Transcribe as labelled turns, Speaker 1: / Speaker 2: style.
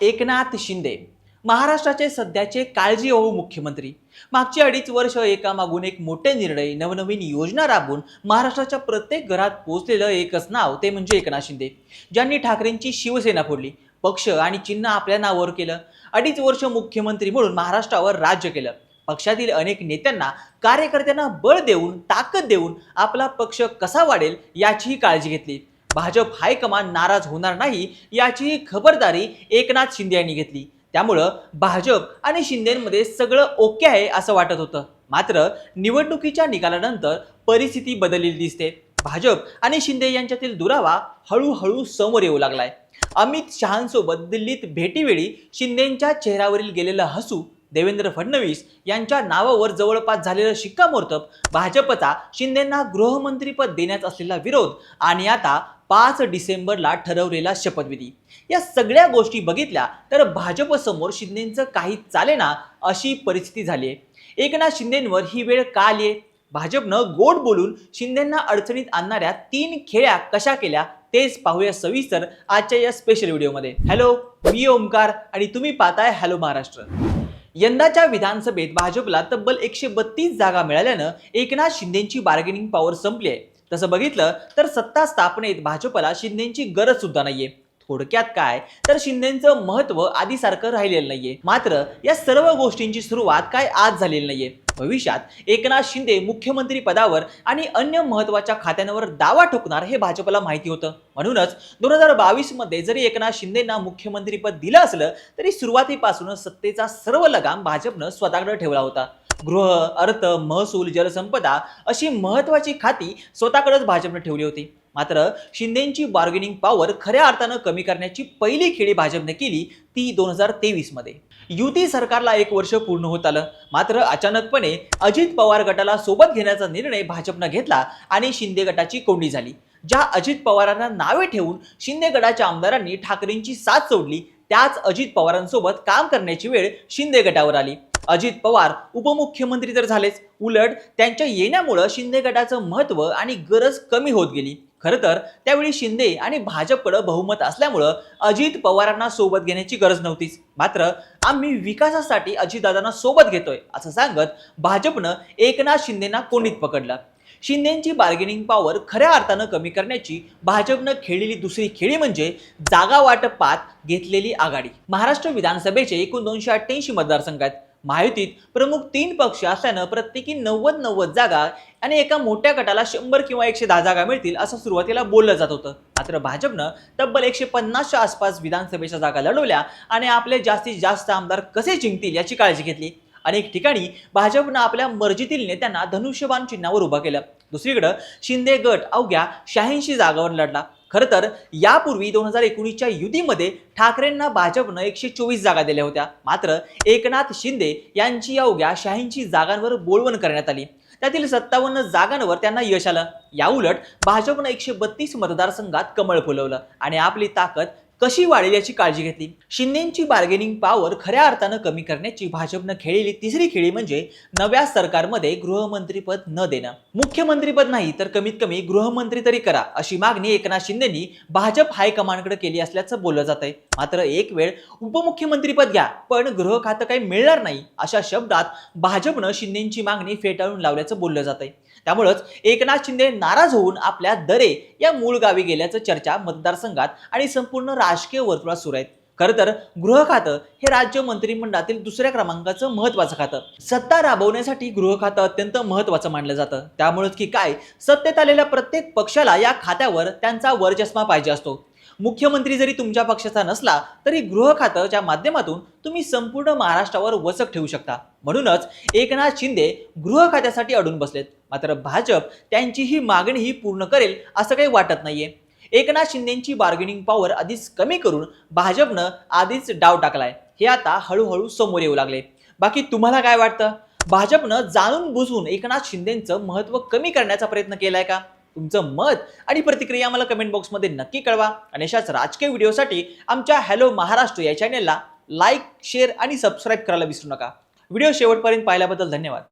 Speaker 1: एकनाथ शिंदे. महाराष्ट्राचे सध्याचे काळजीवाहू मुख्यमंत्री. मागची अडीच वर्ष एकामागून एक मोठे निर्णय नवनवीन योजना राबवून महाराष्ट्राच्या प्रत्येक घरात पोहोचलेलं एकच नाव ते म्हणजे एकनाथ शिंदे. ज्यांनी ठाकरेंची शिवसेना फोडली पक्ष आणि चिन्ह आपल्या नावावर केलं. अडीच वर्ष मुख्यमंत्री म्हणून महाराष्ट्रावर राज्य केलं. पक्षातील अनेक नेत्यांना कार्यकर्त्यांना बळ देऊन ताकद देऊन आपला पक्ष कसा वाढेल याचीही काळजी घेतली. भाजप हायकमान नाराज होणार नाही याचीही खबरदारी एकनाथ शिंदे यांनी घेतली. त्यामुळं भाजप आणि शिंदेमध्ये सगळं ओके आहे असं वाटत होतं. मात्र निवडणुकीच्या निकालानंतर परिस्थिती बदललेली दिसते. भाजप आणि शिंदे यांच्यातील दुरावा हळूहळू समोर येऊ लागलाय. अमित शहांसोबत दिल्लीत भेटीवेळी शिंदेंच्या चेहऱ्यावरील गेलेलं हसू देवेंद्र फडणवीस यांच्या नावावर जवळपास झालेलं शिक्कामोर्तब भाजपचा शिंदेंना गृहमंत्रीपद देण्यात असलेला विरोध आणि आता पाच डिसेंबरला ठरवलेला शपथविधी. या सगळ्या गोष्टी बघितल्या तर भाजपसमोर शिंदेंचं काही चालेना अशी परिस्थिती झाली आहे एकनाथ शिंदेंवर ही वेळ का आली आहे भाजपनं गोड बोलून शिंदेंना अडचणीत आणणाऱ्या तीन खेळ्या कशा केल्या तेच पाहूया सविस्तर आजच्या या स्पेशल व्हिडिओमध्ये हॅलो मी ओमकार आणि तुम्ही पाहताय हॅलो महाराष्ट्र. यंदाच्या विधानसभेत भाजपला तब्बल एकशे बत्तीस जागा मिळाल्यानं एकनाथ शिंदेची बार्गेनिंग पॉवर संपली आहे. तसं बघितलं तर सत्ता स्थापनेत भाजपला शिंदेची गरज सुद्धा नाहीये. थोडक्यात काय? तर शिंदेचं महत्त्व आधीसारखं राहिलेलं नाहीये. मात्र या सर्व गोष्टींची सुरुवात काय आज झालेली नाहीये. भविष्यात एकनाथ शिंदे मुख्यमंत्री पदावर आणि अन्य महत्त्वाच्या खात्यांवर दावा ठोकणार हे भाजपला माहिती होतं. म्हणूनच दोन हजार बावीसमध्ये जरी एकनाथ शिंदेना मुख्यमंत्रीपद दिलं असलं तरी सुरुवातीपासूनच सत्तेचा सर्व लगाम भाजपनं स्वतःकडे ठेवला होता. गृह अर्थ महसूल जलसंपदा अशी महत्वाची खाती स्वतःकडेच भाजपनं ठेवली होती. मात्र शिंदेची बार्गेनिंग पॉवर खऱ्या अर्थानं कमी करण्याची पहिली खेळी भाजपने केली ती दोन हजार तेवीसमध्ये युती सरकारला एक वर्ष पूर्ण होत आलं. मात्र अचानकपणे अजित पवार गटाला सोबत घेण्याचा निर्णय भाजपनं घेतला आणि शिंदे गटाची कोंडी झाली. ज्या अजित पवारांना नावे ठेवून शिंदे गटाच्या आमदारांनी ठाकरेंची साथ सोडली त्याच अजित पवारांसोबत काम करण्याची वेळ शिंदे गटावर आली. अजित पवार उपमुख्यमंत्री तर झालेच. उलट त्यांच्या येण्यामुळं शिंदे गटाचं महत्त्व आणि गरज कमी होत गेली. खरं तर त्यावेळी शिंदे आणि भाजपकडं बहुमत असल्यामुळं अजित पवारांना सोबत घेण्याची गरज नव्हतीच. मात्र आम्ही विकासासाठी अजितदादांना सोबत घेतोय असं सांगत भाजपनं एकनाथ शिंदेना कोंडीत पकडलं. शिंदेची बार्गेनिंग पॉवर खऱ्या अर्थानं कमी करण्याची भाजपनं खेळलेली दुसरी खेळी म्हणजे जागा वाटपात घेतलेली आघाडी. महाराष्ट्र विधानसभेचे एकूण दोनशे अठ्ठ्याऐंशी मतदारसंघ आहेत. महायुतीत प्रमुख तीन पक्ष असल्यानं प्रत्येकी नव्वद नव्वद जागा आणि एका मोठ्या गटाला शंभर किंवा एकशे दहा जागा मिळतील असं सुरुवातीला बोललं जात होतं. मात्र भाजपनं तब्बल एकशे पन्नासच्या आसपास विधानसभेच्या जागा लढवल्या आणि आपले जास्तीत जास्त आमदार कसे जिंकतील याची काळजी घेतली. अनेक ठिकाणी भाजपनं आपल्या मर्जीतील नेत्यांना धनुष्यबाण चिन्हावर उभं केलं. दुसरीकडं शिंदे गट अवघ्या शहाऐंशी जागावर लढला. खरं तर यापूर्वी दोन हजार एकोणीसच्या युतीमध्ये ठाकरेंना भाजपनं एकशे चोवीस जागा दिल्या होत्या. मात्र एकनाथ शिंदे यांची अवघ्या शहाऐंशी जागांवर बोलवण करण्यात आली. त्यातील सत्तावन्न जागांवर त्यांना यश आलं. याउलट भाजपनं एकशे बत्तीस मतदारसंघात कमळ फुलवलं आणि आपली ताकद कशी वाढेल याची काळजी घेतली? शिंदेची बार्गेनिंग पॉवर खऱ्या अर्थानं कमी करण्याची भाजपनं खेळलेली तिसरी खेळी म्हणजे नव्या सरकारमध्ये गृहमंत्रीपद न देणं. मुख्यमंत्रीपद नाही तर कमीत कमी गृहमंत्री तरी करा अशी मागणी एकनाथ शिंदेनी भाजप हायकमांडकडे केली असल्याचं बोललं जात आहे मात्र एक वेळ उपमुख्यमंत्रीपद घ्या पण गृह खातं काही मिळणार नाही अशा शब्दात भाजपनं शिंदेची मागणी फेटाळून लावल्याचं बोललं जात आहे त्यामुळंच एकनाथ शिंदे नाराज होऊन आपल्या दरे या मूळ गावी गेल्याचं चर्चा मतदारसंघात आणि संपूर्ण राजकीय वर्तुळात सुरू आहेत. खरं तर गृह खातं हे राज्य मंत्रिमंडळातील दुसऱ्या क्रमांकाचं महत्वाचं खातं. सत्ता राबवण्यासाठी गृह खातं अत्यंत महत्वाचं मानलं जातं. त्यामुळेच की काय सत्तेत आलेल्या प्रत्येक पक्षाला या खात्यावर त्यांचा वरचष्मा पाहिजे असतो. मुख्यमंत्री जरी तुमच्या पक्षाचा नसला तरी गृह खातंच्या माध्यमातून तुम्ही संपूर्ण महाराष्ट्रावर वचक ठेवू शकता. म्हणूनच एकनाथ शिंदे गृह खात्यासाठी अडून बसलेत. मात्र भाजप त्यांची ही मागणीही पूर्ण करेल असं काही वाटत नाहीये. एकनाथ शिंदेची बार्गेनिंग पॉवर आधीच कमी करून भाजपनं आधीच डाव टाकलाय. हे आता हळूहळू समोर येऊ लागले. बाकी तुम्हाला काय वाटतं? भाजपनं जाणून बुजून एकनाथ शिंदेचं महत्त्व कमी करण्याचा प्रयत्न केलाय का? तुमचं मत आणि प्रतिक्रिया मला कमेंट बॉक्समध्ये नक्की कळवा. आणि अशाच राजकीय व्हिडिओसाठी आमच्या हॅलो महाराष्ट्र या चॅनेलला लाईक शेअर आणि सबस्क्राईब करायला विसरू नका. व्हिडिओ शेवटपर्यंत पाहिल्याबद्दल धन्यवाद.